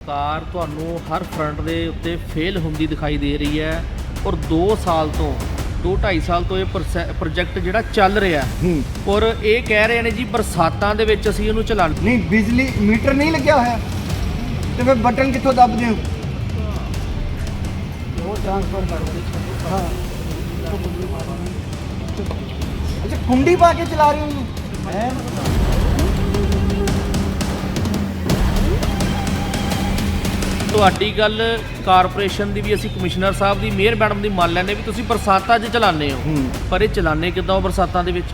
ਕਾਰ ਤੁਹਾਨੂੰ ਹਰ ਫਰੰਟ ਦੇ ਉੱਤੇ ਫੇਲ ਹੁੰਦੀ ਦਿਖਾਈ ਦੇ ਰਹੀ ਹੈ ਔਰ 2 ਸਾਲ ਤੋਂ 2 2.5 ਸਾਲ ਤੋਂ ਇਹ ਪ੍ਰੋਜੈਕਟ ਜਿਹੜਾ ਚੱਲ ਰਿਹਾ ਹੂੰ। ਔਰ ਇਹ ਕਹਿ ਰਹੇ ਨੇ ਜੀ ਬਰਸਾਤਾਂ ਦੇ ਵਿੱਚ ਅਸੀਂ ਇਹਨੂੰ ਚਲਾਉਣਾ ਨਹੀਂ ਬਿਜਲੀ ਮੀਟਰ ਨਹੀਂ ਲੱਗਿਆ ਹੋਇਆ। ਤੇ ਫਿਰ ਬਟਨ ਕਿੱਥੋਂ ਦੱਬਦੇ ਹੋ? ਉਹ ਟ੍ਰਾਂਸਫਰ ਕਰਦੇ ਹਾਂ। ਅੱਛਾ ਕੁੰਡੀ ਪਾ ਕੇ ਚਲਾ ਰਹੇ ਹੋ ਇਹਨੂੰ ਹੈ ਤੁਹਾਡੀ ਗੱਲ ਕਾਰਪੋਰੇਸ਼ਨ ਦੀ ਵੀ ਅਸੀਂ ਕਮਿਸ਼ਨਰ ਸਾਹਿਬ ਦੀ ਮੇਅਰ ਮੈਡਮ ਦੀ ਮੰਨ ਲੈਂਦੇ ਵੀ ਤੁਸੀਂ ਬਰਸਾਤਾਂ 'ਚ ਚਲਾਉਂਦੇ ਹੋ। ਪਰ ਇਹ ਚਲਾਉਂਦੇ ਕਿੱਦਾਂ ਹੋ ਬਰਸਾਤਾਂ ਦੇ ਵਿੱਚ?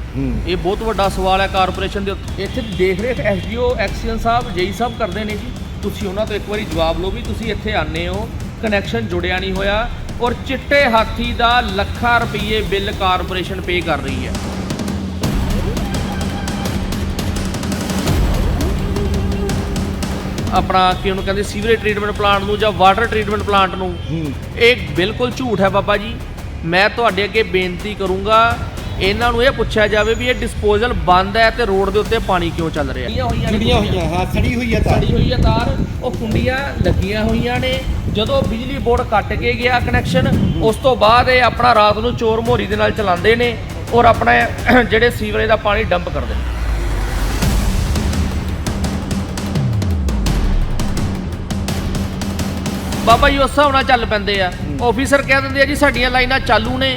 ਇਹ ਬਹੁਤ ਵੱਡਾ ਸਵਾਲ ਹੈ ਕਾਰਪੋਰੇਸ਼ਨ ਦੇ ਉੱਤੇ। ਇੱਥੇ ਦੇਖ ਰੇਖ ਐਸਡੀਓ ਐਕਸੀਅਨ ਸਾਹਿਬ ਜੇਈ ਸਾਹਿਬ ਕਰਦੇ ਨੇ ਜੀ। ਤੁਸੀਂ ਉਹਨਾਂ ਤੋਂ ਇੱਕ ਵਾਰੀ ਜਵਾਬ ਲਓ ਵੀ ਤੁਸੀਂ ਇੱਥੇ ਆਨੇ ਹੋ ਕਨੈਕਸ਼ਨ ਜੁੜਿਆ ਨਹੀਂ ਹੋਇਆ ਔਰ ਚਿੱਟੇ ਹਾਥੀ ਦਾ ਲੱਖਾਂ ਰੁਪਏ ਬਿੱਲ ਕਾਰਪੋਰੇਸ਼ਨ ਪੇ ਕਰ ਰਹੀ ਹੈ। ਆਪਣਾ ਕੀ ਉਹਨੂੰ ਕਹਿੰਦੇ ਸੀਵਰੇਜ ਟ੍ਰੀਟਮੈਂਟ ਪਲਾਂਟ ਨੂੰ ਜਾਂ ਵਾਟਰ ਟ੍ਰੀਟਮੈਂਟ ਪਲਾਂਟ ਨੂੰ। ਇਹ ਬਿਲਕੁਲ ਝੂਠ ਹੈ ਬਾਬਾ ਜੀ। ਮੈਂ ਤੁਹਾਡੇ ਅੱਗੇ ਬੇਨਤੀ ਕਰੂੰਗਾ ਇਹਨਾਂ ਨੂੰ ਇਹ ਪੁੱਛਿਆ ਜਾਵੇ ਵੀ ਇਹ ਡਿਸਪੋਜ਼ਲ ਬੰਦ ਹੈ ਤੇ ਰੋਡ ਦੇ ਉੱਤੇ ਪਾਣੀ ਕਿਉਂ ਚੱਲ ਰਿਹਾ ਜੁੜੀਆਂ ਹੋਈਆਂ ਹਾਂ ਸੜੀ ਹੋਈ ਹੈ ਤਾਂ ਸੜੀ ਹੋਈ ਹੈ ਤਾਰ ਉਹ ਕੁੰਡੀਆਂ ਲੱਗੀਆਂ ਹੋਈਆਂ ਨੇ। ਜਦੋਂ ਬਿਜਲੀ ਬੋਰਡ ਕੱਟ ਕੇ ਗਿਆ ਕਨੈਕਸ਼ਨ ਉਸ ਤੋਂ ਬਾਅਦ ਇਹ ਆਪਣਾ ਰਾਤ ਨੂੰ ਚੋਰ ਮੋਰੀ ਦੇ ਨਾਲ ਚਲਾਉਂਦੇ ਨੇ ਔਰ ਆਪਣਾ ਜਿਹੜੇ ਸੀਵਰੇਜ ਦਾ ਪਾਣੀ ਡੰਪ ਕਰਦੇ ਨੇ। ਬਾਬਾ ਜੀ ਉਸ ਹਿਸਾਬ ਨਾਲ ਚੱਲ ਪੈਂਦੇ ਆ। ਆਫੀਸਰ ਕਹਿ ਦਿੰਦੇ ਆ ਜੀ ਸਾਡੀਆਂ ਲਾਈਨਾਂ ਚਾਲੂ ਨੇ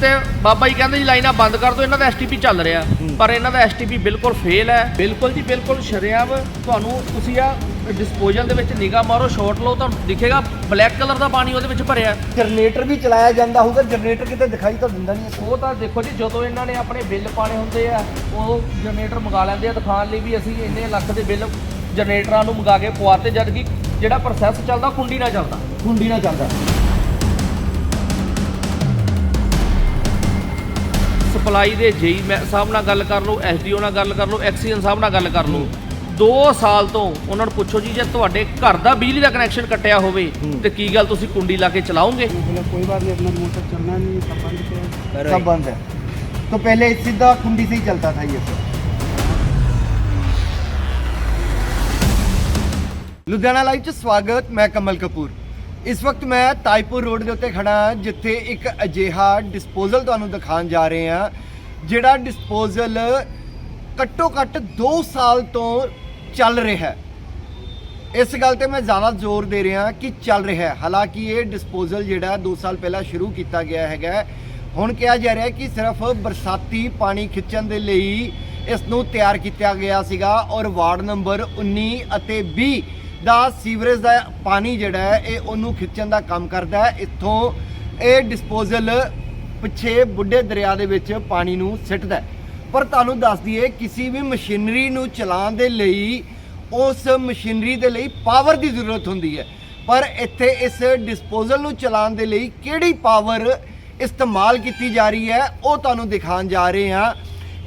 ਤੇ ਬਾਬਾ ਜੀ ਕਹਿੰਦੇ ਜੀ ਲਾਈਨਾਂ ਬੰਦ ਕਰ ਦਿਓ ਇਹਨਾਂ ਦਾ ਐਸਟੀਪੀ ਚੱਲ ਰਿਹਾ। ਪਰ ਇਹਨਾਂ ਦਾ ਐਸਟੀਪੀ ਬਿਲਕੁਲ ਫੇਲ ਹੈ। ਬਿਲਕੁਲ ਜੀ ਬਿਲਕੁਲ ਸ਼ਰਿਆਮ ਤੁਹਾਨੂੰ ਤੁਸੀਂ ਆ ਡਿਸਪੋਜ਼ਲ ਦੇ ਵਿੱਚ ਨਿਗਾਹ ਮਾਰੋ ਸ਼ਾਟ ਲਓ ਤੁਹਾਨੂੰ ਦਿਖੇਗਾ ਬਲੈਕ ਕਲਰ ਦਾ ਪਾਣੀ ਉਹਦੇ ਵਿੱਚ ਭਰਿਆ। ਜਨਰੇਟਰ ਵੀ ਚਲਾਇਆ ਜਾਂਦਾ ਹੋਊਗਾ ਜਨਰੇਟਰ ਕਿਤੇ ਦਿਖਾਈ ਤਾਂ ਦਿੰਦਾ ਨਹੀਂ ਉਹ ਤਾਂ ਦੇਖੋ ਜੀ ਜਦੋਂ ਇਹਨਾਂ ਨੇ ਆਪਣੇ ਬਿੱਲ ਪਾਣੇ ਹੁੰਦੇ ਆ ਉਹ ਜਨਰੇਟਰ ਮੰਗਾ ਲੈਂਦੇ ਆ ਦਿਖਾਉਣ ਲਈ ਵੀ ਅਸੀਂ ਇੰਨੇ ਲੱਖ ਦੇ ਬਿੱਲ ਜਨਰੇਟਰਾਂ ਨੂੰ ਮੰਗਾ ਕੇ ਪਵਾਤੇ ਜਦ ਕਿ ਜਿਹੜਾ ਪ੍ਰੋਸੈਸ ਚੱਲਦਾ ਕੁੰਡੀ ਨਾਲ ਚੱਲਦਾ ਕੁੰਡੀ ਨਾਲ ਚੱਲਦਾ ਸਪਲਾਈ ਦੇ ਜੇਈ ਮੈਂ ਸਾਹਿਬ ਨਾਲ ਗੱਲ ਕਰ ਲਓ ਐਸਡੀਓ ਨਾਲ ਗੱਲ ਕਰ ਲਓ ਐਕਸੀਅਨ ਸਾਹਿਬ ਨਾਲ ਗੱਲ ਕਰ ਲਓ 2 ਸਾਲ ਤੋਂ ਉਹਨਾਂ ਨੂੰ ਪੁੱਛੋ ਜੀ ਜੇ ਤੁਹਾਡੇ ਘਰ ਦਾ ਬਿਜਲੀ ਦਾ ਕਨੈਕਸ਼ਨ ਕੱਟਿਆ ਹੋਵੇ ਹੂੰ। ਤੇ ਕੀ ਗੱਲ ਤੁਸੀਂ ਕੁੰਡੀ ਲਾ ਕੇ ਚਲਾਓਗੇ बोला कोई बात नहीं अपना मोटर चलना नहीं सब बंद किया सब बंद है तो पहले सीधा कुंडी से ही चलता था ये सब ਲੁਧਿਆਣਾ ਲਾਈਵ 'ਚ ਸਵਾਗਤ, ਮੈਂ ਕਮਲ ਕਪੂਰ। ਇਸ ਵਕਤ ਮੈਂ ਤਾਜਪੁਰ ਰੋਡ ਦੇ ਉੱਤੇ ਖੜਾ ਹਾਂ, ਜਿੱਥੇ ਇੱਕ ਅਜਿਹਾ ਡਿਸਪੋਜ਼ਲ ਤੁਹਾਨੂੰ ਦਿਖਾਉਣ ਜਾ ਰਹੇ ਹਾਂ, ਜਿਹੜਾ ਡਿਸਪੋਜ਼ਲ ਘੱਟੋ ਘੱਟ 2 ਸਾਲ ਤੋਂ ਚੱਲ ਰਿਹਾ ਹੈ। ਇਸ ਗੱਲ ਤੇ ਮੈਂ ਜ਼ਿਆਦਾ ਜ਼ੋਰ ਦੇ ਰਿਹਾ ਕਿ ਚੱਲ ਰਿਹਾ ਹੈ। ਹਾਲਾਂਕਿ ਇਹ ਡਿਸਪੋਜ਼ਲ ਜਿਹੜਾ 2 ਸਾਲ ਪਹਿਲਾਂ ਸ਼ੁਰੂ ਕੀਤਾ ਗਿਆ ਹੈਗਾ, ਹੁਣ ਕਿਹਾ ਜਾ ਰਿਹਾ ਕਿ ਸਿਰਫ ਬਰਸਾਤੀ ਪਾਣੀ ਖਿੱਚਣ ਦੇ ਲਈ ਇਸ ਨੂੰ ਤਿਆਰ ਕੀਤਾ ਗਿਆ ਸੀਗਾ ਔਰ ਵਾਰਡ ਨੰਬਰ 19 ਅਤੇ 20 ਦਾ ਸੀਵਰੇਜ ਦਾ ਪਾਣੀ ਜਿਹੜਾ ਹੈ, ਇਹ ਉਹਨੂੰ ਖਿੱਚਣ ਦਾ ਕੰਮ ਕਰਦਾ ਹੈ। ਇੱਥੋਂ ਇਹ ਡਿਸਪੋਜ਼ਲ ਪਿੱਛੇ ਬੁੱਢੇ ਦਰਿਆ ਦੇ ਵਿੱਚ ਪਾਣੀ ਨੂੰ ਸਿੱਟਦਾ ਪਰ ਤੁਹਾਨੂੰ ਦੱਸ ਦਈਏ, ਕਿਸੇ ਵੀ ਮਸ਼ੀਨਰੀ ਨੂੰ ਚਲਾਉਣ ਦੇ ਲਈ, ਉਸ ਮਸ਼ੀਨਰੀ ਦੇ ਲਈ ਪਾਵਰ ਦੀ ਜ਼ਰੂਰਤ ਹੁੰਦੀ ਹੈ। ਪਰ ਇੱਥੇ ਇਸ ਡਿਸਪੋਜ਼ਲ ਨੂੰ ਚਲਾਉਣ ਦੇ ਲਈ ਕਿਹੜੀ ਪਾਵਰ ਇਸਤੇਮਾਲ ਕੀਤੀ ਜਾ ਰਹੀ ਹੈ, ਉਹ ਤੁਹਾਨੂੰ ਦਿਖਾਉਣ ਜਾ ਰਹੇ ਹਾਂ।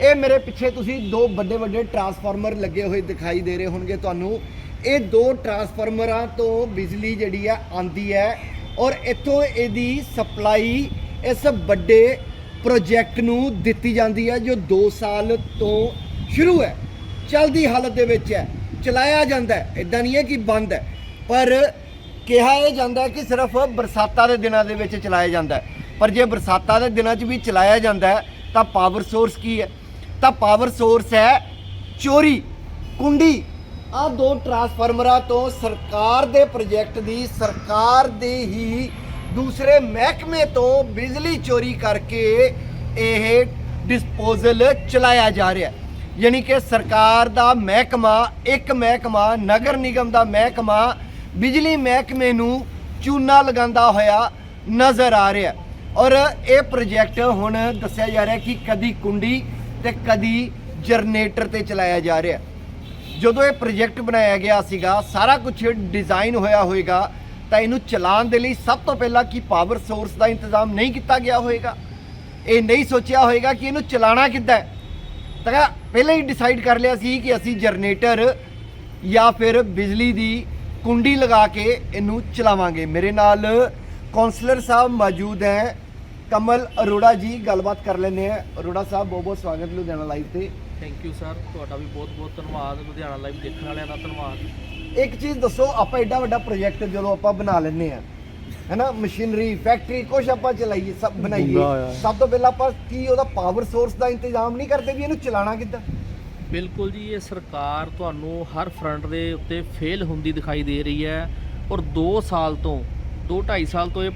ਇਹ ਮੇਰੇ ਪਿੱਛੇ ਤੁਸੀਂ ਦੋ ਵੱਡੇ ਵੱਡੇ ਟਰਾਂਸਫਾਰਮਰ ਲੱਗੇ ਹੋਏ ਦਿਖਾਈ ਦੇ ਰਹੇ ਹੋਣਗੇ ਤੁਹਾਨੂੰ। ਇਹ ਦੋ ਟਰਾਂਸਫਾਰਮਰਾਂ ਤੋਂ ਬਿਜਲੀ ਜਿਹੜੀ ਆ ਆਂਦੀ ਹੈ ਔਰ ਇੱਥੋਂ ਇਹਦੀ ਸਪਲਾਈ ਇਸ ਵੱਡੇ ਪ੍ਰੋਜੈਕਟ ਨੂੰ ਦਿੱਤੀ ਜਾਂਦੀ ਹੈ ਜੋ 2 ਸਾਲ ਤੋਂ ਸ਼ੁਰੂ ਹੈ। ਚਲਦੀ ਹਾਲਤ ਦੇ ਵਿੱਚ ਹੈ। ਚਲਾਇਆ ਜਾਂਦਾ ਹੈ। ਇਦਾਂ ਨਹੀਂ ਹੈ ਕਿ ਬੰਦ ਹੈ। ਪਰ ਕਿਹਾ ਇਹ ਜਾਂਦਾ ਕਿ ਸਿਰਫ ਬਰਸਾਤਾਂ ਦੇ ਦਿਨਾਂ ਦੇ ਵਿੱਚ ਚਲਾਇਆ ਜਾਂਦਾ ਹੈ। ਪਰ ਜੇ ਬਰਸਾਤਾਂ ਦੇ ਦਿਨਾਂ 'ਚ ਵੀ ਚਲਾਇਆ ਜਾਂਦਾ ਹੈ, ਤਾਂ ਪਾਵਰ ਸੋਰਸ ਕੀ ਹੈ? ਤਾਂ ਪਾਵਰ ਸੋਰਸ ਹੈ ਚੋਰੀ, ਕੁੰਡੀ। ਆ ਦੋ ਟਰਾਂਸਫਾਰਮਰਾਂ ਤੋਂ ਸਰਕਾਰ ਦੇ ਪ੍ਰੋਜੈਕਟ ਦੀ ਸਰਕਾਰ ਦੇ ਹੀ ਦੂਸਰੇ ਮਹਿਕਮੇ ਤੋਂ ਬਿਜਲੀ ਚੋਰੀ ਕਰਕੇ ਇਹ ਡਿਸਪੋਜ਼ਲ ਚਲਾਇਆ ਜਾ ਰਿਹਾ ਹੈ। ਯਾਨੀ ਕਿ ਸਰਕਾਰ ਦਾ ਮਹਿਕਮਾ, ਇੱਕ ਮਹਿਕਮਾ, ਨਗਰ ਨਿਗਮ ਦਾ ਮਹਿਕਮਾ ਬਿਜਲੀ ਮਹਿਕਮੇ ਨੂੰ ਚੂਨਾ ਲਗਾਉਂਦਾ ਹੋਇਆ ਨਜ਼ਰ ਆ ਰਿਹਾ ਔਰ ਇਹ ਪ੍ਰੋਜੈਕਟ ਹੁਣ ਦੱਸਿਆ ਜਾ ਰਿਹਾ ਕਿ ਕਦੀ ਕੁੰਡੀ ਤੇ ਕਦੀ ਜਨਰੇਟਰ ਤੇ ਚਲਾਇਆ ਜਾ ਰਿਹਾ ਜਦੋਂ ਇਹ ਪ੍ਰੋਜੈਕਟ ਬਣਾਇਆ ਗਿਆ ਸੀਗਾ, ਸਾਰਾ ਕੁਝ ਡਿਜ਼ਾਈਨ ਹੋਇਆ ਹੋਵੇਗਾ ਤਾਂ ਇਹਨੂੰ ਚਲਾਉਣ ਦੇ ਲਈ ਸਭ ਤੋਂ ਪਹਿਲਾਂ ਕੀ ਪਾਵਰ ਸੋਰਸ ਦਾ ਇੰਤਜ਼ਾਮ ਨਹੀਂ ਕੀਤਾ ਗਿਆ ਹੋਵੇਗਾ ਇਹ ਨਹੀਂ ਸੋਚਿਆ ਹੋਵੇਗਾ ਕਿ ਇਹਨੂੰ ਚਲਾਉਣਾ ਕਿੱਦਾਂ ਹੈ। ਤਾਂ ਪਹਿਲਾਂ ਹੀ ਡਿਸਾਈਡ ਕਰ ਲਿਆ ਸੀ ਕਿ ਅਸੀਂ ਜਨਰੇਟਰ ਜਾਂ ਫਿਰ ਬਿਜਲੀ ਦੀ ਕੁੰਡੀ ਲਗਾ ਕੇ ਇਹਨੂੰ ਚਲਾਵਾਂਗੇ। ਮੇਰੇ ਨਾਲ ਕਾਉਂਸਲਰ ਸਾਹਿਬ ਮੌਜੂਦ ਹੈ। ਕਮਲ ਅਰੋੜਾ ਜੀ, ਗੱਲਬਾਤ ਕਰ ਲੈਂਦੇ ਆ ਅਰੋੜਾ ਸਾਹਿਬ ਬਹੁਤ ਬਹੁਤ ਸਵਾਗਤ ਲੁਧਿਆਣਾ ਲਾਈਵ ਤੇ। ਥੈਂਕ ਯੂ ਸਰ ਤੁਹਾਡਾ ਵੀ ਬਹੁਤ ਬਹੁਤ ਧੰਨਵਾਦ। ਲੁਧਿਆਣਾ ਲਾਈਵ ਦੇਖਣ ਵਾਲਿਆਂ ਦਾ ਧੰਨਵਾਦ। ਇੱਕ ਚੀਜ਼ ਦੱਸੋ ਆਪਾਂ ਐਡਾ ਵੱਡਾ ਪ੍ਰੋਜੈਕਟ ਜਦੋਂ ਆਪਾਂ ਬਣਾ ਲੈਂਦੇ ਆ ਹੈਨਾ? ਮਸ਼ੀਨਰੀ ਫੈਕਟਰੀ ਕੁਝ ਆਪਾਂ ਚਲਾਈਏ ਸਭ ਬਣਾਈਏ। ਸਭ ਤੋਂ ਪਹਿਲਾਂ ਆਪਾਂ ਕੀ ਉਹਦਾ ਪਾਵਰ ਸੋਰਸ ਦਾ ਇੰਤਜ਼ਾਮ ਨਹੀਂ ਕਰਦੇ ਵੀ ਇਹਨੂੰ ਚਲਾਉਣਾ ਕਿੱਦਾਂ? ਬਿਲਕੁਲ ਜੀ ਇਹ ਸਰਕਾਰ ਤੁਹਾਨੂੰ ਹਰ ਫਰੰਟ ਦੇ ਉੱਤੇ ਫੇਲ ਹੁੰਦੀ ਦਿਖਾਈ ਦੇ ਰਹੀ ਹੈ। ਔਰ 2 ਸਾਲ ਤੋਂ 2 2.5 ਸਾਲ ਤੋਂ ਇਹ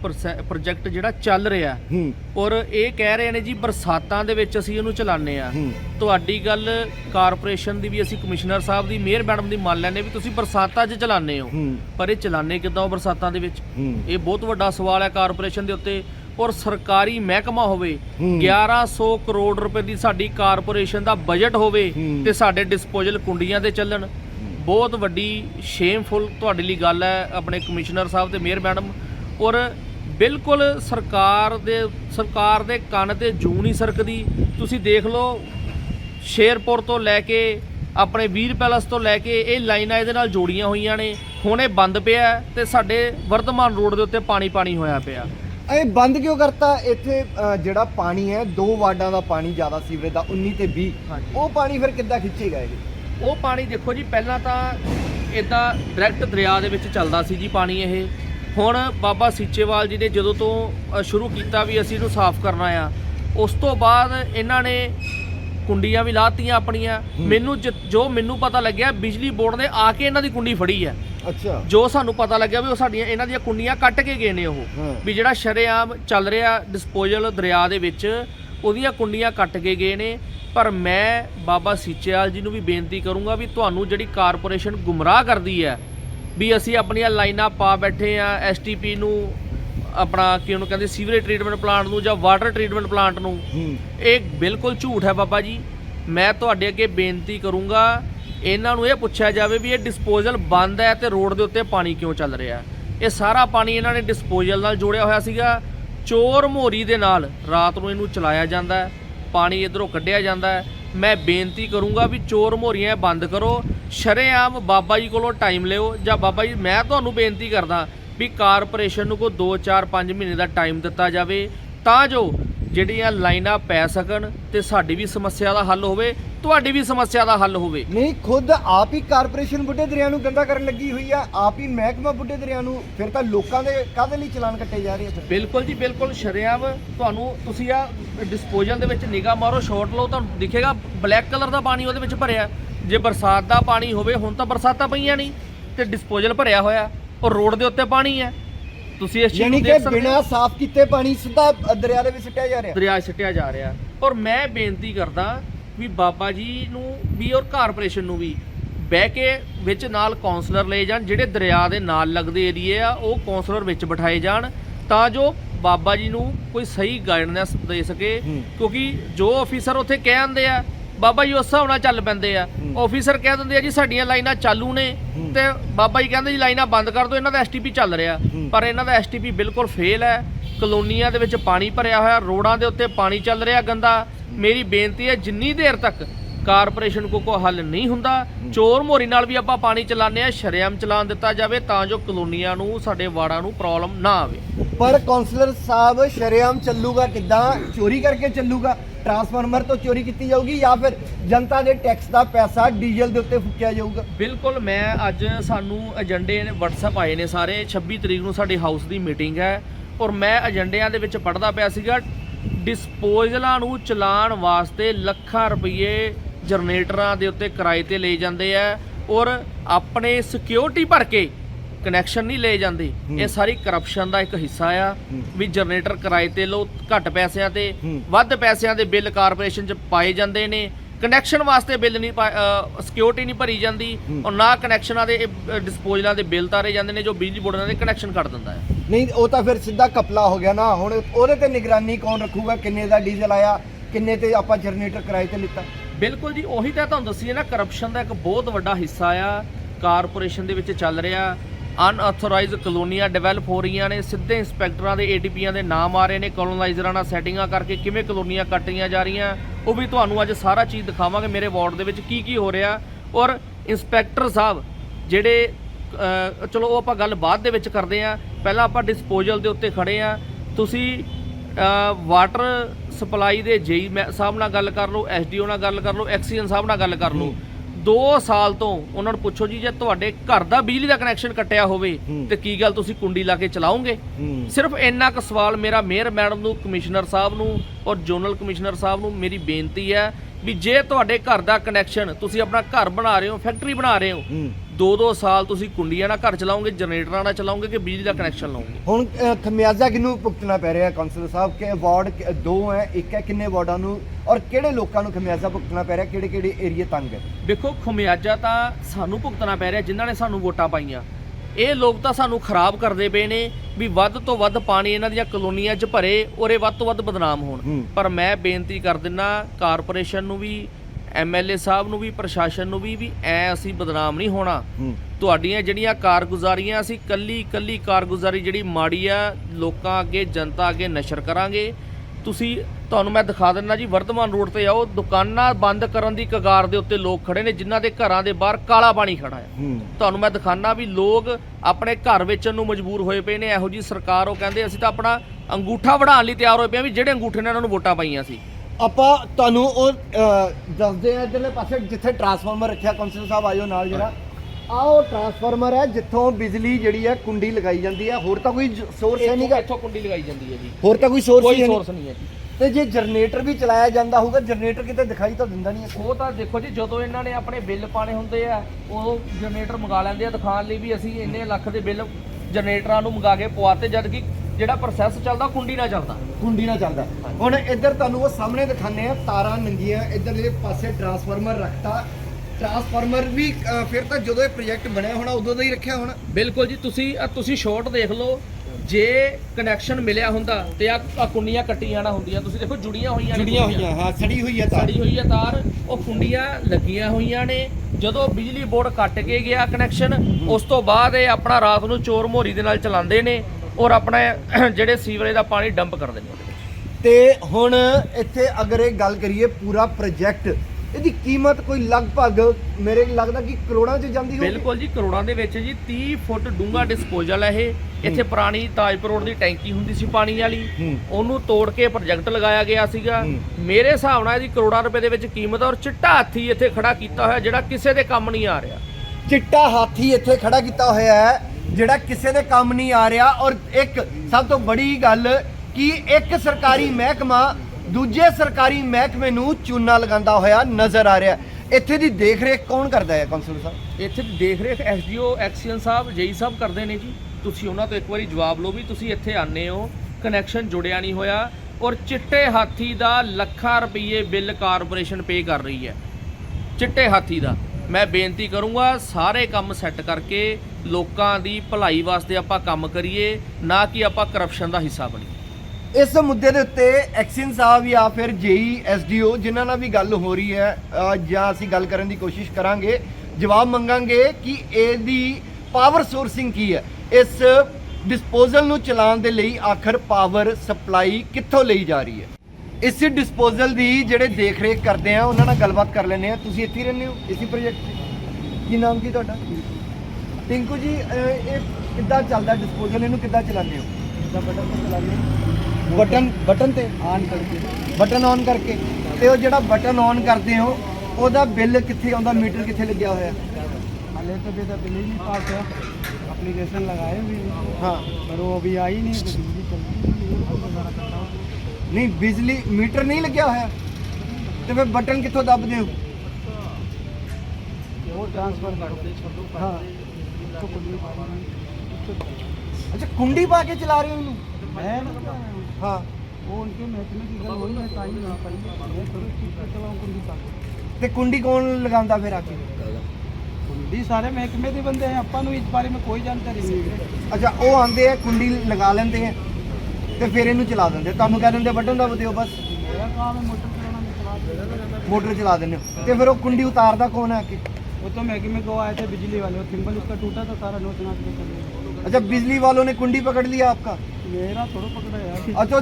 ਪ੍ਰੋਜੈਕਟ ਜਿਹੜਾ ਚੱਲ ਰਿਹਾ। ਹੂੰ। ਔਰ ਇਹ ਕਹਿ ਰਹੇ ਨੇ ਜੀ ਬਰਸਾਤਾਂ ਦੇ ਵਿੱਚ ਅਸੀਂ ਇਹਨੂੰ ਚਲਾਉਂਦੇ ਆ ਤੁਹਾਡੀ ਗੱਲ ਕਾਰਪੋਰੇਸ਼ਨ ਦੀ ਵੀ ਅਸੀਂ ਕਮਿਸ਼ਨਰ ਸਾਹਿਬ ਦੀ ਮੇਅਰ ਮੈਡਮ ਦੀ ਮੰਨ ਲੈਂਦੇ ਵੀ ਤੁਸੀਂ ਬਰਸਾਤਾਂ 'ਚ ਚਲਾਉਂਦੇ ਹੋ। ਪਰ ਇਹ ਚਲਾਉਂਦੇ ਕਿੱਦਾਂ ਬਰਸਾਤਾਂ ਦੇ ਵਿੱਚ? ਇਹ ਬਹੁਤ ਵੱਡਾ ਸਵਾਲ ਹੈ ਕਾਰਪੋਰੇਸ਼ਨ ਦੇ ਉੱਤੇ। ਔਰ ਸਰਕਾਰੀ ਮਹਿਕਮਾ ਹੋਵੇ ਹੂੰ। 1100 ਕਰੋੜ ਰੁਪਏ ਦੀ ਸਾਡੀ ਕਾਰਪੋਰੇਸ਼ਨ ਦਾ ਬਜਟ ਹੋਵੇ। ਤੇ ਸਾਡੇ ਡਿਸਪੋਜ਼ਲ ਕੁੰਡੀਆਂ ਤੇ ਚੱਲਣ। ਬਹੁਤ ਵੱਡੀ ਸ਼ੇਮਫੁਲ ਤੁਹਾਡੇ ਲਈ ਗੱਲ ਹੈ ਆਪਣੇ ਕਮਿਸ਼ਨਰ ਸਾਹਿਬ ਤੇ ਮੇਅਰ ਮੈਡਮ। ਔਰ ਬਿਲਕੁਲ ਸਰਕਾਰ ਦੇ ਸਰਕਾਰ ਦੇ ਕੰਨ ਤੇ ਜੂ ਨਹੀਂ ਸਰਕਦੀ। ਤੁਸੀਂ ਦੇਖ ਲਓ ਸ਼ੇਰਪੁਰ ਤੋਂ ਲੈ ਕੇ ਆਪਣੇ ਵੀਰ ਪੈਲਸ ਤੋਂ ਲੈ ਕੇ ਇਹ ਲਾਈਨਾਂ ਇਹਦੇ ਨਾਲ ਜੋੜੀਆਂ ਹੋਈਆਂ ਨੇ। ਹੁਣ ਇਹ ਬੰਦ ਪਿਆ ਤੇ ਸਾਡੇ ਵਰਧਮਾਨ ਰੋਡ ਦੇ ਉੱਤੇ ਪਾਣੀ ਪਾਣੀ ਹੋਇਆ ਪਿਆ। ਇਹ ਬੰਦ ਕਿਉਂ ਕਰਤਾ? ਇੱਥੇ ਜਿਹੜਾ ਪਾਣੀ ਹੈ ਦੋ ਵਾਰਡਾਂ ਦਾ ਪਾਣੀ ਜ਼ਿਆਦਾ ਸੀਵਰੇਜ ਦਾ 19 ਤੇ 20 ਹਾਂਜੀ। ਉਹ ਪਾਣੀ ਫਿਰ ਕਿੱਦਾਂ ਖਿੱਚੇਗਾ ਇਹ? ਉਹ ਪਾਣੀ ਦੇਖੋ ਜੀ ਪਹਿਲਾਂ ਤਾਂ ਇਦਾਂ ਡਾਇਰੈਕਟ ਦਰਿਆ ਦੇ ਵਿੱਚ ਚੱਲਦਾ ਸੀ ਜੀ ਪਾਣੀ ਇਹ। ਹੁਣ ਬਾਬਾ ਸੀਚੇਵਾਲ ਜੀ ਨੇ ਜਦੋਂ ਤੋਂ ਸ਼ੁਰੂ ਕੀਤਾ ਵੀ ਅਸੀਂ ਇਹਨੂੰ ਸਾਫ਼ ਕਰਨਾ ਆ ਉਸ ਤੋਂ ਬਾਅਦ ਇਹਨਾਂ ਨੇ ਕੁੰਡੀਆਂ ਵੀ ਲਾਤੀਆਂ ਆਪਣੀਆਂ। ਮੈਨੂੰ ਜ- ਮੈਨੂੰ ਪਤਾ ਲੱਗਿਆ ਬਿਜਲੀ ਬੋਰਡ ਨੇ ਆ ਕੇ ਇਹਨਾਂ ਦੀ ਕੁੰਡੀ ਫੜੀ ਹੈ। ਅੱਛਾ। ਜੋ ਸਾਨੂੰ ਪਤਾ ਲੱਗਿਆ ਵੀ ਉਹ ਸਾਡੀਆਂ ਇਹਨਾਂ ਦੀਆਂ ਕੁੰਡੀਆਂ ਕੱਟ ਕੇ ਗਏ ਨੇ ਉਹ। ਵੀ ਜਿਹੜਾ ਸ਼ਰੇਆਮ ਚੱਲ ਰਿਹਾ ਡਿਸਪੋਜ਼ਲ ਦਰਿਆ ਦੇ ਵਿੱਚ ਉਹਦੀਆਂ ਕੁੰਡੀਆਂ ਕੱਟ ਕੇ ਗਏ ਨੇ। ਪਰ ਮੈਂ ਬਾਬਾ ਸੀਚੇਵਾਲ ਜੀ ਨੂੰ ਵੀ ਬੇਨਤੀ ਕਰੂੰਗਾ ਵੀ ਤੁਹਾਨੂੰ ਜਿਹੜੀ ਕਾਰਪੋਰੇਸ਼ਨ ਗੁੰਮਰਾਹ ਕਰਦੀ ਹੈ ਵੀ ਅਸੀਂ ਆਪਣੀਆਂ ਲਾਈਨਾਂ ਪਾ ਬੈਠੇ ਆ ਐਸਟੀਪੀ ਨੂੰ ਆਪਣਾ ਕੀ ਉਹਨੂੰ ਕਹਿੰਦੇ ਸੀਵਰੇਜ ਟ੍ਰੀਟਮੈਂਟ ਪਲਾਂਟ ਨੂੰ ਜਾਂ ਵਾਟਰ ਟ੍ਰੀਟਮੈਂਟ ਪਲਾਂਟ ਨੂੰ। ਇਹ ਬਿਲਕੁਲ ਝੂਠ ਹੈ ਬਾਬਾ ਜੀ। ਮੈਂ ਤੁਹਾਡੇ ਅੱਗੇ ਬੇਨਤੀ ਕਰੂੰਗਾ ਇਹਨਾਂ ਨੂੰ ਇਹ ਪੁੱਛਿਆ ਜਾਵੇ ਵੀ ਇਹ ਡਿਸਪੋਜ਼ਲ ਬੰਦ ਹੈ ਤੇ ਰੋਡ ਦੇ ਉੱਤੇ ਪਾਣੀ ਕਿਉਂ ਚੱਲ ਰਿਹਾ ਇਹ ਸਾਰਾ ਪਾਣੀ ਇਹਨਾਂ ਨੇ ਡਿਸਪੋਜ਼ਲ ਨਾਲ ਜੋੜਿਆ ਹੋਇਆ ਸੀਗਾ। ਚੋਰ ਮੋਰੀ ਦੇ ਨਾਲ ਰਾਤ ਨੂੰ ਇਹਨੂੰ ਚਲਾਇਆ ਜਾਂਦਾ ਹੈ। ਪਾਣੀ ਇਧਰੋਂ ਕੱਢਿਆ ਜਾਂਦਾ ਹੈ। ਮੈਂ ਬੇਨਤੀ ਕਰੂੰਗਾ ਵੀ ਚੋਰ ਮੋਰੀਆਂ ਬੰਦ ਕਰੋ। ਸ਼ਰੇਆਮ ਬਾਬਾ ਜੀ ਕੋਲੋਂ ਟਾਈਮ ਲਿਓ ਜਾਂ ਬਾਬਾ ਜੀ, ਮੈਂ ਤੁਹਾਨੂੰ ਬੇਨਤੀ ਕਰਦਾ ਵੀ ਕਾਰਪੋਰੇਸ਼ਨ ਨੂੰ ਕੋਈ 2 4 5 ਮਹੀਨੇ ਦਾ ਟਾਈਮ ਦਿੱਤਾ ਜਾਵੇ। ਤਾਂ ਜੋ ਜਿਹੜੀਆਂ ਲਾਈਨਾਂ ਪੈ ਸਕਣ ਤੇ ਸਾਡੀ ਵੀ ਸਮੱਸਿਆ ਦਾ ਹੱਲ ਹੋਵੇ ਤੁਹਾਡੀ ਵੀ ਸਮੱਸਿਆ ਦਾ ਹੱਲ ਹੋਵੇ। ਨਹੀਂ ਖੁਦ ਆਪ ਹੀ ਕਾਰਪੋਰੇਸ਼ਨ ਬੁੱਢੇ ਦਰਿਆ ਨੂੰ ਗੰਦਾ ਕਰਨ ਲੱਗੀ ਹੋਈ ਆ ਆਪ ਹੀ ਮਹਿਕਮਾ ਬੁੱਢੇ ਦਰਿਆ ਨੂੰ ਫਿਰ ਤਾਂ ਲੋਕਾਂ ਦੇ ਕਾਹਦੇ ਲਈ ਚਲਾਨ ਕੱਟੇ ਜਾ ਰਹੇ ਆ ਫਿਰ? ਬਿਲਕੁਲ ਜੀ ਬਿਲਕੁਲ ਸ਼ਰੇਆਮ ਤੁਹਾਨੂੰ ਤੁਸੀਂ ਆ ਡਿਸਪੋਜ਼ਲ ਦੇ ਵਿੱਚ ਨਿਗਾਹ ਮਾਰੋ ਸ਼ਾਟ ਲਓ ਤੁਹਾਨੂੰ ਦਿਖੇਗਾ ਬਲੈਕ ਕਲਰ ਦਾ ਪਾਣੀ ਉਹਦੇ ਵਿੱਚ ਭਰਿਆ। ਜੇ ਬਰਸਾਤ ਦਾ ਪਾਣੀ ਹੋਵੇ ਹੁਣ ਤਾਂ ਬਰਸਾਤਾਂ ਪਈਆਂ ਨਹੀਂ ਤੇ ਡਿਸਪੋਜ਼ਲ ਭਰਿਆ ਹੋਇਆ ਔਰ ਰੋਡ ਦੇ ਉੱਤੇ ਪਾਣੀ ਹੈ। ਤੁਸੀਂ ਇਸ ਚੀਜ਼ ਯਾਨੀ ਨੂੰ ਕਿ ਦੇਖ ਸਕਦੇ ਹੋ। ਬਿਨਾਂ ਸਾਫ਼ ਕੀਤੇ ਪਾਣੀ ਸਿੱਧਾ ਦਰਿਆ ਦੇ ਵਿੱਚ ਸਿੱਟਿਆ ਜਾ ਰਿਹਾ। ਦਰਿਆ 'ਚ ਸਿੱਟਿਆ ਜਾ ਰਿਹਾ। ਔਰ ਮੈਂ ਬੇਨਤੀ ਕਰਦਾ ਵੀ ਬਾਬਾ ਜੀ ਨੂੰ ਵੀ ਔਰ ਕਾਰਪੋਰੇਸ਼ਨ ਨੂੰ ਵੀ ਬਹਿ ਕੇ ਵਿੱਚ ਨਾਲ ਕਾਉਂਸਲਰ ਲਏ ਜਾਣ ਜਿਹੜੇ ਦਰਿਆ ਦੇ ਨਾਲ ਲੱਗਦੇ ਏਰੀਏ ਆ ਉਹ ਕਾਉਂਸਲਰ ਵਿੱਚ ਬਿਠਾਏ ਜਾਣ ਤਾਂ ਜੋ ਬਾਬਾ ਜੀ ਨੂੰ ਕੋਈ ਸਹੀ ਗਾਈਡਨੈਸ ਦੇ ਸਕੇ। ਹੂੰ। ਕਿਉਂਕਿ ਜੋ ਅਫੀਸਰ ਉੱਥੇ ਕਹਿ ਦਿੰਦੇ ਆ ਬਾਬਾ ਜੀ ਉਸ ਹਿਸਾਬ ਨਾਲ ਚੱਲ ਪੈਂਦੇ ਆ। ਹੂੰ। ਅਫੀਸਰ ਕਹਿ ਦਿੰਦੇ ਆ ਜੀ ਸਾਡੀਆਂ ਲਾਈਨਾਂ ਚਾਲੂ ਨੇ। ਤੇ ਬਾਬਾ ਜੀ ਕਹਿੰਦੇ ਜੀ ਲਾਈਨਾਂ ਬੰਦ ਕਰ ਦਿਓ ਇਹਨਾਂ ਦਾ ਐਸਟੀਪੀ ਚੱਲ ਰਿਹਾ। ਪਰ ਇਹਨਾਂ ਦਾ ਐਸਟੀਪੀ ਬਿਲਕੁਲ ਫੇਲ ਹੈ। ਕਲੋਨੀਆਂ ਦੇ ਵਿੱਚ ਪਾਣੀ ਭਰਿਆ ਹੋਇਆ ਰੋਡਾਂ ਦੇ ਉੱਤੇ ਪਾਣੀ ਚੱਲ ਰਿਹਾ ਗੰਦਾ। ਮੇਰੀ ਬੇਨਤੀ ਹੈ ਜਿੰਨੀ ਦੇਰ ਤੱਕ ਕਾਰਪੋਰੇਸ਼ਨ ਕੋ ਕੋਈ ਹੱਲ ਨਹੀਂ ਹੁੰਦਾ ਚੋਰ ਮੋਰੀ ਨਾਲ ਵੀ ਆਪਾਂ ਪਾਣੀ ਚਲਾਉਂਦੇ ਆ ਸ਼ਰੇਆਮ ਚਲਾਉਣ ਦਿੱਤਾ ਜਾਵੇ ਤਾਂ ਜੋ ਕਲੋਨੀਆਂ ਨੂੰ ਸਾਡੇ ਵਾੜਾਂ ਨੂੰ ਪ੍ਰੋਬਲਮ ਨਾ ਆਵੇ। ਪਰ ਕਾਉਂਸਲਰ ਸਾਹਿਬ ਸ਼ਰੇਆਮ ਚੱਲੂਗਾ ਕਿੱਦਾਂ? ਚੋਰੀ ਕਰਕੇ ਚੱਲੂਗਾ? ਟਰਾਂਸਫਾਰਮਰ ਤੋਂ ਚੋਰੀ ਕੀਤੀ ਜਾਊਗੀ ਜਾਂ ਫਿਰ ਜਨਤਾ ਦੇ ਟੈਕਸ ਦਾ ਪੈਸਾ ਡੀਜ਼ਲ ਦੇ ਉੱਤੇ ਫੂਕਿਆ ਜਾਊਗਾ? ਬਿਲਕੁਲ, ਮੈਂ ਅੱਜ ਸਾਨੂੰ ਏਜੰਡੇ ਨੇ WhatsApp ਆਏ ਨੇ ਸਾਰੇ। 26 ਤਰੀਕ ਨੂੰ ਸਾਡੀ ਹਾਊਸ ਦੀ ਮੀਟਿੰਗ ਹੈ ਔਰ ਮੈਂ ਏਜੰਡਿਆਂ ਦੇ ਵਿੱਚ ਪੜਦਾ ਪਿਆ ਸੀਗਾ। ਡਿਸਪੋਜ਼ਲਾਂ ਨੂੰ ਚਲਾਉਣ ਵਾਸਤੇ ਲੱਖਾਂ ਰੁਪਏ ਜਨਰੇਟਰਾਂ ਦੇ ਉੱਤੇ ਕਿਰਾਏ ਤੇ ਲਏ ਜਾਂਦੇ ਆ ਔਰ ਆਪਣੇ ਸਿਕਿਉਰਿਟੀ ਭਰ ਕੇ ਕਨੈਕਸ਼ਨ ਨਹੀਂ ਲਏ ਜਾਂਦੇ। ਇਹ ਸਾਰੀ ਕਰਪਸ਼ਨ ਦਾ ਇੱਕ ਹਿੱਸਾ ਆ। ਵੀ ਜਨਰੇਟਰ ਕਿਰਾਏ ਤੇ ਲਓ ਘੱਟ ਪੈਸਿਆਂ ਤੇ। ਵੱਧ ਪੈਸਿਆਂ ਦੇ ਬਿੱਲ ਕਾਰਪੋਰੇਸ਼ਨ 'ਚ ਪਾਏ ਜਾਂਦੇ ਨੇ। ਕਨੈਕਸ਼ਨ ਵਾਸਤੇ ਬਿੱਲ ਨਹੀਂ ਸਿਕਿਉਰਿਟੀ ਨਹੀਂ ਭਰੀ ਜਾਂਦੀ। ਔਰ ਨਾ ਕਨੈਕਸ਼ਨਾਂ ਦੇ ਡਿਸਪੋਜ਼ਲਾਂ ਦੇ ਬਿੱਲ ਤਾਰੇ ਜਾਂਦੇ ਨੇ ਜੋ ਬਿਜਲੀ ਬੋਰਡ ਦੇ ਕਨੈਕਸ਼ਨ ਕੱਟ ਦਿੰਦਾ ਹੈ ਨਹੀਂ ਉਹ ਤਾਂ ਫਿਰ ਸਿੱਧਾ ਕਪਲਾ ਹੋ ਗਿਆ ਨਾ। ਹੁਣ ਉਹਦੇ ਤੇ ਨਿਗਰਾਨੀ ਕੌਣ ਰੱਖੂਗਾ? ਕਿੰਨੇ ਦਾ ਡੀਜ਼ਲ ਆਇਆ? ਕਿੰਨੇ ਤੇ ਆਪਾਂ ਜਨਰੇਟਰ ਕਿਰਾਏ ਤੇ ਲਿੱਤਾ? ਬਿਲਕੁਲ ਜੀ ਉਹੀ ਤਾਂ ਤੁਹਾਨੂੰ ਦੱਸੀ ਹੈ ਨਾ ਕਰਪਸ਼ਨ ਦਾ ਇੱਕ ਬਹੁਤ ਵੱਡਾ ਹਿੱਸਾ ਆ। ਕਾਰਪੋਰੇਸ਼ਨ ਦੇ ਵਿੱਚ ਚੱਲ ਰਿਹਾ। ਅਨਆਥੋਰਾਈਜ਼ਡ ਕਲੋਨੀਆਂ ਡਿਵੈਲਪ ਹੋ ਰਹੀਆਂ ਨੇ, ਸਿੱਧੇ ਇੰਸਪੈਕਟਰਾਂ ਦੇ ਏਟੀਪੀਆਂ ਦੇ ਨਾਮ ਆ ਰਹੇ ਨੇ ਕਲੋਨਾਈਜ਼ਰਾਂ ਨਾਲ ਸੈਟਿੰਗਾਂ ਕਰਕੇ ਕਿਵੇਂ ਕਲੋਨੀਆਂ ਕੱਟੀਆਂ ਜਾ ਰਹੀਆਂ, ਉਹ ਵੀ ਤੁਹਾਨੂੰ ਅੱਜ ਸਾਰਾ ਚੀਜ਼ ਦਿਖਾਵਾਂਗੇ ਮੇਰੇ ਵਾਰਡ ਦੇ ਵਿੱਚ ਕੀ ਕੀ ਹੋ ਰਿਹਾ। ਔਰ ਇੰਸਪੈਕਟਰ ਸਾਹਿਬ, ਜਿਹੜੇ ਚਲੋ ਉਹ ਆਪਾਂ ਗੱਲ ਬਾਅਦ ਦੇ ਵਿੱਚ ਕਰਦੇ ਆ, ਪਹਿਲਾਂ ਆਪਾਂ ਡਿਸਪੋਜ਼ਲ ਦੇ ਉੱਤੇ ਖੜੇ ਆ। ਤੁਸੀਂ ਵਾਟਰ ਸਪਲਾਈ ਦੇ ਜੇਈ ਸਾਹਿਬ ਨਾਲ ਗੱਲ ਕਰ ਲਓ ਐਸਡੀਓ ਨਾਲ ਗੱਲ ਕਰ ਲਓ ਐਕਸੀਅਨ ਸਾਹਿਬ ਨਾਲ ਗੱਲ ਕਰ ਲਓ। 2 ਸਾਲ ਤੋਂ ਉਹਨਾਂ ਨੂੰ ਪੁੱਛੋ ਜੀ ਜੇ ਤੁਹਾਡੇ ਘਰ ਦਾ ਬਿਜਲੀ ਦਾ ਕਨੈਕਸ਼ਨ ਕੱਟਿਆ ਹੋਵੇ। ਤੇ ਕੀ ਗੱਲ ਤੁਸੀਂ ਕੁੰਡੀ ਲਾ ਕੇ ਚਲਾਓਗੇ? ਸਿਰਫ ਇੰਨਾ ਕੁ ਸਵਾਲ ਮੇਰਾ ਮੇਅਰ ਮੈਡਮ ਨੂੰ ਕਮਿਸ਼ਨਰ ਸਾਹਿਬ ਨੂੰ ਔਰ ਜ਼ੋਨਲ ਕਮਿਸ਼ਨਰ ਸਾਹਿਬ ਨੂੰ ਮੇਰੀ ਬੇਨਤੀ ਹੈ ਵੀ ਜੇ ਤੁਹਾਡੇ ਘਰ ਦਾ ਕਨੈਕਸ਼ਨ ਤੁਸੀਂ ਆਪਣਾ ਘਰ ਬਣਾ ਰਹੇ ਹੋ ਫੈਕਟਰੀ ਬਣਾ ਰਹੇ ਹੋ। ਹੂੰ ਦੋ ਦੋ ਸਾਲ ਤੁਸੀਂ ਕੁੰਡੀਆਂ ਨਾਲ ਘਰ ਚਲਾਓਗੇ ਜਨਰੇਟਰਾਂ ਨਾਲ ਚਲਾਓਗੇ ਕਿ ਬਿਜਲੀ ਦਾ ਕਨੈਕਸ਼ਨ ਲਾਓਗੇ? ਹੁਣ ਅ, ਖਮਿਆਜ਼ਾ ਕਿਹਨੂੰ ਭੁਗਤਣਾ ਪੈ ਰਿਹਾ ਕਾਉਂਸਲਰ ਸਾਹਿਬ? ਕਿ ਵਾਰਡ ਕ- ਦੋ ਹੈ ਇੱਕ ਹੈ ਕਿੰਨੇ ਵਾਰਡਾਂ ਨੂੰ ਔਰ ਕਿਹੜੇ ਲੋਕਾਂ ਨੂੰ ਖਮਿਆਜ਼ਾ ਭੁਗਤਣਾ ਪੈ ਰਿਹਾ? ਕਿਹੜੇ ਕਿਹੜੇ ਏਰੀਆ ਤੰਗ ਹੈ? ਦੇਖੋ ਖਮਿਆਜਾ ਤਾਂ ਸਾਨੂੰ ਭੁਗਤਣਾ ਪੈ ਰਿਹਾ ਜਿਨ੍ਹਾਂ ਨੇ ਸਾਨੂੰ ਵੋਟਾਂ ਪਾਈਆਂ। ਇਹ ਲੋਕ ਤਾਂ ਸਾਨੂੰ ਖਰਾਬ ਕਰਦੇ ਪਏ ਨੇ ਵੀ ਵੱਧ ਤੋਂ ਵੱਧ ਪਾਣੀ ਇਹਨਾਂ ਦੀਆਂ ਕਲੋਨੀਆਂ 'ਚ ਭਰੇ ਔਰ ਇਹ ਵੱਧ ਤੋਂ ਵੱਧ ਬਦਨਾਮ ਹੋਣ। ਹੂੰ। ਪਰ ਮੈਂ ਬੇਨਤੀ ਕਰ ਦਿੰਨਾ ਕਾਰਪੋਰੇਸ਼ਨ ਨੂੰ ਵੀ ਐਮਐਲਏ ਸਾਹਿਬ ਨੂੰ ਵੀ ਪ੍ਰਸ਼ਾਸਨ ਨੂੰ ਵੀ ਵੀ ਐ ਅਸੀਂ ਬਦਨਾਮ ਨਹੀਂ ਹੋਣਾ। ਤੁਹਾਡੀਆਂ ਜਿਹੜੀਆਂ ਕਾਰਗੁਜ਼ਾਰੀਆਂ ਅਸੀਂ ਕੱਲੀ ਕੱਲੀ ਕਾਰਗੁਜ਼ਾਰੀ ਜਿਹੜੀ ਮਾੜੀ ਆ ਲੋਕਾਂ ਅੱਗੇ ਜਨਤਾ ਅੱਗੇ ਨਸ਼ਰ ਕਰਾਂਗੇ। ਤੁਸੀਂ ਤੁਹਾਨੂੰ ਮੈਂ ਦਿਖਾ ਦਿੰਦਾ ਜੀ ਵਰਧਮਾਨ ਰੋਡ ਤੇ ਆਓ ਦੁਕਾਨਾਂ ਬੰਦ ਕਰਨ ਦੀ ਕਗਾਰ ਦੇ ਉੱਤੇ ਲੋਕ ਖੜੇ ਨੇ ਜਿਨ੍ਹਾਂ ਦੇ ਘਰਾਂ ਦੇ ਬਾਹਰ ਕਾਲਾ ਪਾਣੀ ਖੜਾ ਹੈ। ਤੁਹਾਨੂੰ ਮੈਂ ਦਿਖਾਣਾ ਵੀ ਲੋਕ ਆਪਣੇ ਘਰ ਵੇਚਣ ਨੂੰ ਮਜਬੂਰ ਹੋਏ ਪਏ ਨੇ ਇਹੋ ਜੀ ਸਰਕਾਰ ਉਹ ਕਹਿੰਦੇ ਅਸੀਂ ਤਾਂ ਆਪਣਾ ਅੰਗੂਠਾ ਵਢਾਉਣ ਲਈ ਤਿਆਰ ਹੋਏ ਪਏ ਹਾਂ ਵੀ ਜਿਹੜੇ ਅੰਗੂਠੇ ਨੇ ਇਹਨਾਂ ਨੂੰ ਵੋਟਾਂ ਪਾਈਆਂ ਸੀ। ਆਪਾਂ ਤੁਹਾਨੂੰ ਉਹ ਦੱਸਦੇ ਆ ਇਧਰਲੇ ਪਾਸੇ ਜਿੱਥੇ ਟਰਾਂਸਫਾਰਮਰ ਰੱਖਿਆ ਕਾਉਂਸਲਰ ਸਾਹਿਬ ਆਇਓ ਨਾਲ ਜਿਹੜਾ। ਆਹ ਉਹ ਟਰਾਂਸਫਾਰਮਰ ਹੈ ਜਿੱਥੋਂ ਬਿਜਲੀ ਜਿਹੜੀ ਹੈ ਕੁੰਡੀ ਲਗਾਈ ਜਾਂਦੀ ਹੈ। ਹੋਰ ਤਾਂ ਕੋਈ ਸੋਰਸ ਹੈ ਨਹੀਂਗਾ ਇੱਥੋਂ ਕੁੰਡੀ ਲਗਾਈ ਜਾਂਦੀ ਹੈ ਜੀ। ਹੋਰ ਤਾਂ ਕੋਈ ਸੋਰਸ ਕੋਈ ਹੀ ਹੈ ਸੋਰਸ ਨਹੀਂ ਨਹੀਂ ਹੈ ਜੀ। ਤੇ ਜੇ ਜਨਰੇਟਰ ਵੀ ਚਲਾਇਆ ਜਾਂਦਾ ਹੋਊਗਾ ਜਨਰੇਟਰ ਕਿਤੇ ਦਿਖਾਈ ਤਾਂ ਦਿੰਦਾ ਨਹੀਂ ਹੈ। ਉਹ ਤਾਂ ਦੇਖੋ ਜੀ ਜਦੋਂ ਇਹਨਾਂ ਨੇ ਆਪਣੇ ਬਿੱਲ ਪਾਣੇ ਹੁੰਦੇ ਆ ਉਹ ਜਨਰੇਟਰ ਮੰਗਾ ਲੈਂਦੇ ਆ ਦਿਖਾਣ ਲਈ ਵੀ ਅਸੀਂ ਇੰਨੇ ਲੱਖ ਦੇ ਬਿੱਲ ਜਨਰੇਟਰਾਂ ਨੂੰ ਮੰਗਾ ਕੇ ਪਵਾਤੇ ਜਦ ਕਿ ਜਿਹੜਾ ਪ੍ਰੋਸੈਸ ਚੱਲਦਾ ਕੁੰਡੀ ਨਾਲ ਚੱਲਦਾ। ਕੁੰਡੀ ਨਾਲ ਚੱਲਦਾ। ਹੁਣ ਇੱਧਰ ਤੁਹਾਨੂੰ ਉਹ ਸਾਹਮਣੇ ਦਿਖਾਣੇ ਆ ਤਾਰਾਂ ਨੰਗੀਆਂ ਇੱਧਰਲੇ ਪਾਸੇ ਟਰਾਂਸਫਾਰਮਰ ਰੱਖਤਾ। ਟਰਾਂਸਫਾਰਮਰ ਵੀ ਫਿਰ ਤਾਂ ਜਦੋਂ ਇਹ ਪ੍ਰੋਜੈਕਟ ਬਣਿਆ ਹੋਣਾ ਉਦੋਂ ਦਾ ਹੀ ਰੱਖਿਆ ਹੋਣਾ। ਬਿਲਕੁਲ ਜੀ ਤੁਸੀਂ ਤੁਸੀਂ ਸ਼ਾਰਟ ਦੇਖ ਲਓ। ਜੇ ਕਨੈਕਸ਼ਨ ਮਿਲਿਆ ਹੁੰਦਾ ਤੇ ਆ ਕੁੰਡੀਆਂ ਕੱਟੀਆਂ ਨਾ ਹੁੰਦੀਆਂ। ਤੁਸੀਂ ਦੇਖੋ ਜੁੜੀਆਂ ਹੋਈਆਂ ਨੇ ਜੁੜੀਆਂ। ਹੋਈਆਂ ਹਾਂ ਸੜੀ ਹੋਈ ਹੈ ਤਾਰ। ਸੜੀ ਹੋਈ ਹੈ ਤਾਰ ਉਹ ਕੁੰਡੀਆਂ ਲੱਗੀਆਂ ਹੋਈਆਂ ਨੇ। ਜਦੋਂ ਬਿਜਲੀ ਬੋਰਡ ਕੱਟ ਕੇ ਗਿਆ ਕਨੈਕਸ਼ਨ ਉਸ ਤੋਂ ਬਾਅਦ ਇਹ ਆਪਣਾ ਰਾਤ ਨੂੰ ਚੋਰ ਮੋਰੀ ਦੇ ਨਾਲ ਚਲਾਉਂਦੇ ਨੇ। ਔਰ ਆਪਣਾ ਜਿਹੜੇ ਸੀਵਰੇਜ ਦਾ ਪਾਣੀ ਡੰਪ ਨੇ ਉਹਦੇ ਵਿੱਚ। ਤੇ ਹੁਣ ਇੱਥੇ ਅਗਰ ਇਹ ਗੱਲ ਕਰੀਏ ਪੂਰਾ ਪ੍ਰੋਜੈਕਟ ਇਹਦੀ ਕੀਮਤ ਕੋਈ ਲਗਭਗ ਮੇਰੇ ਲੱਗਦਾ ਕਿ ਕਰੋੜਾਂ 'ਚ ਜਾਂਦੀ ਹੋਵੇ ਬਿਲਕੁਲ ਜੀ ਕਰੋੜਾਂ ਦੇ ਵਿੱਚ ਜੀ 30 ਫੁੱਟ ਡੂੰਘਾ ਡਿਸਪੋਜ਼ਲ ਹੈ ਇਹ। ਇੱਥੇ ਪੁਰਾਣੀ ਤਾਜਪੁਰ ਰੋਡ ਦੀ ਟੈਂਕੀ ਹੁੰਦੀ ਸੀ ਪਾਣੀ ਵਾਲੀ। ਉਹਨੂੰ ਤੋੜ ਕੇ ਪ੍ਰੋਜੈਕਟ ਲਗਾਇਆ ਗਿਆ ਸੀਗਾ। ਮੇਰੇ ਹਿਸਾਬ ਨਾਲ ਇਹਦੀ ਕਰੋੜਾਂ ਰੁਪਏ ਦੇ ਵਿੱਚ ਕੀਮਤ ਔਰ ਚਿੱਟਾ ਹਾਥੀ ਇੱਥੇ ਖੜਾ ਕੀਤਾ ਹੋਇਆ ਜਿਹੜਾ ਕਿਸੇ ਦੇ ਕੰਮ ਨਹੀਂ ਆ ਰਿਹਾ। ਚਿੱਟਾ ਹਾਥੀ ਇੱਥੇ ਖੜਾ ਕੀਤਾ ਹੋਇਆ ਹੈ। ਜਿਹੜਾ ਕਿਸੇ ਦੇ ਕੰਮ ਨਹੀਂ ਆ ਰਿਹਾ ਔਰ ਇੱਕ ਸਭ ਤੋਂ ਬੜੀ ਗੱਲ ਕਿ ਇੱਕ ਸਰਕਾਰੀ ਮਹਿਕਮਾ ਦੂਜੇ ਸਰਕਾਰੀ ਮਹਿਕਮੇ ਨੂੰ ਚੂਨਾ ਲਗਾਉਂਦਾ ਹੋਇਆ ਨਜ਼ਰ ਆ ਰਿਹਾ। ਇੱਥੇ ਦੀ ਦੇਖ ਰੇਖ ਕੌਣ ਕਰਦਾ ਹੈ ਕੌਂਸਲ ਸਾਹਿਬ? ਇੱਥੇ ਦੀ ਦੇਖ ਰੇਖ ਐਸਡੀਓ ਐਕਸੀਅਨ ਸਾਹਿਬ, ਜੇਈ ਸਾਹਿਬ ਕਰਦੇ ਨੇ ਜੀ। ਤੁਸੀਂ ਉਹਨਾਂ ਤੋਂ ਇੱਕ ਵਾਰੀ ਜਵਾਬ ਲਓ ਵੀ ਤੁਸੀਂ ਇੱਥੇ ਆਨੇ ਹੋ ਕਨੈਕਸ਼ਨ ਜੁੜਿਆ ਨਹੀਂ ਹੋਇਆ ਔਰ ਚਿੱਟੇ ਹਾਥੀ ਦਾ ਲੱਖਾਂ ਰੁਪਏ ਬਿੱਲ ਕਾਰਪੋਰੇਸ਼ਨ ਪੇ ਕਰ ਰਹੀ ਹੈ। ਚਿੱਟੇ ਹਾਥੀ ਦਾ। ਮੈਂ ਬੇਨਤੀ ਕਰੂੰਗਾ ਸਾਰੇ ਕੰਮ ਸੈੱਟ ਕਰਕੇ ਲੋਕਾਂ ਦੀ ਭਲਾਈ ਵਾਸਤੇ ਆਪਾਂ ਕੰਮ ਕਰੀਏ, ਨਾ ਕਿ ਆਪਾਂ ਕਰਪਸ਼ਨ ਦਾ ਹਿੱਸਾ ਬਣੀਏ। ਇਸ ਮੁੱਦੇ ਦੇ ਉੱਤੇ ਐਕਸ਼ਨ ਸਾਹਿਬ ਜਾਂ ਫਿਰ ਜੇਈ ਐਸਡੀਓ ਜਿਨ੍ਹਾਂ ਨਾਲ ਵੀ ਗੱਲ ਹੋ ਰਹੀ ਹੈ ਜਾਂ ਅਸੀਂ ਗੱਲ ਕਰਨ ਦੀ ਕੋਸ਼ਿਸ਼ ਕਰਾਂਗੇ, ਜਵਾਬ ਮੰਗਾਂਗੇ ਕਿ ਇਹਦੀ ਪਾਵਰ ਸੋਰਸਿੰਗ ਕੀ ਹੈ? ਇਸ ਡਿਸਪੋਜ਼ਲ ਨੂੰ ਚਲਾਉਣ ਦੇ ਲਈ ਆਖਰ ਪਾਵਰ ਸਪਲਾਈ ਕਿੱਥੋਂ ਲਈ ਜਾ ਰਹੀ ਹੈ? ਇਸ ਡਿਸਪੋਜ਼ਲ ਦੀ ਜਿਹੜੇ ਦੇਖ ਰੇਖ ਕਰਦੇ ਆ ਉਹਨਾਂ ਨਾਲ ਗੱਲਬਾਤ ਕਰ ਲੈਂਦੇ ਆ ਤੁਸੀਂ ਇੱਥੇ ਹੀ ਰਹਿੰਦੇ ਹੋ ਇਸੇ ਪ੍ਰੋਜੈਕਟ 'ਚ ਕੀ ਨਾਮ ਕੀ ਤੁਹਾਡਾ ਟਿੰਕੂ ਜੀ ਅ, ਇਹ ਕਿੱਦਾਂ ਚੱਲਦਾ ਡਿਸਪੋਜ਼ਲ ਇਹਨੂੰ ਕਿੱਦਾਂ ਚਲਾਉਂਦੇ ਹੋ इसका बटन तो चलाने ਬਟਨ ਬਟਨ ਤੇ ऑन करके ਬਟਨ ਔਨ ਕਰਕੇ ਤੇ ਉਹ ਜਿਹੜਾ ਬਟਨ ਔਨ ਕਰਦੇ ਹੋ ਉਹਦਾ ਬਿੱਲ ਕਿੱਥੇ ਆਉਂਦਾ ਮੀਟਰ ਕਿੱਥੇ ਲੱਗਿਆ ਹੋਇਆ हाले तो बेटा बिल ही नहीं पास है एप्लीकेशन लगाए भी हैं, ਹਾਂ पर वो अभी आई नहीं तो बिजली चलती नहीं है, तो ज़रा कटाओ। ਨਹੀਂ ਬਿਜਲੀ ਮੀਟਰ ਨਹੀਂ ਲੱਗਿਆ ਹੋਇਆ ਤੇ ਫਿਰ ਬਟਨ ਕਿੱਥੋਂ ਦੱਬਦੇ ਹੋ वो ट्रांसफर करो हाँ तो कुछ नहीं पाएगा। ਅੱਛਾ ਕੁੰਡੀ ਪਾ ਕੇ ਚਲਾ ਰਹੇ ਹੋ ਇਹਨੂੰ मैं मतलब ਹਾਂ वो उनके महकमे की गल वही है टाइम ना पाई मैं थोड़ी ठीक से चलाऊँ कुंडी पाके ਤੇ ਕੁੰਡੀ ਕੌਣ ਲਗਾਉਂਦਾ ਫਿਰ ਆ ਕੇ कुंडी सारे महकमे के बंदे हैं अपन इस बारे में कोई जानकारी नहीं है ਅੱਛਾ ਉਹ ਆਂਦੇ ਆ ਕੁੰਡੀ ਲਗਾ ਲੈਂਦੇ ਆ ਤੇ ਫਿਰ ਇਹਨੂੰ ਚਲਾ ਦਿੰਦੇ ਤੁਹਾਨੂੰ ਕਹਿ ਦਿੰਦੇ ਬਟਨ ਦੱਬ ਦਿਓ ਬਸ मेरा काम है मोटर चलाना मैं चला देता हूँ। ਮੋਟਰ ਚਲਾ ਦਿੰਦੇ ਹੋ ਤੇ ਫਿਰ ਉਹ ਕੁੰਡੀ ਉਤਾਰਦਾ ਕੌਣ ਹੈ ਆ ਕੇ वो तो महकमे को आए थे बिजली वाले वो थिम्बल उसका टूटा था सारा नोच नाच के चले गए। अच्छा बिजली वालों ने कुंडी पकड़ लिया आपका मेरा थोड़ा पकड़ा यार। अच्छा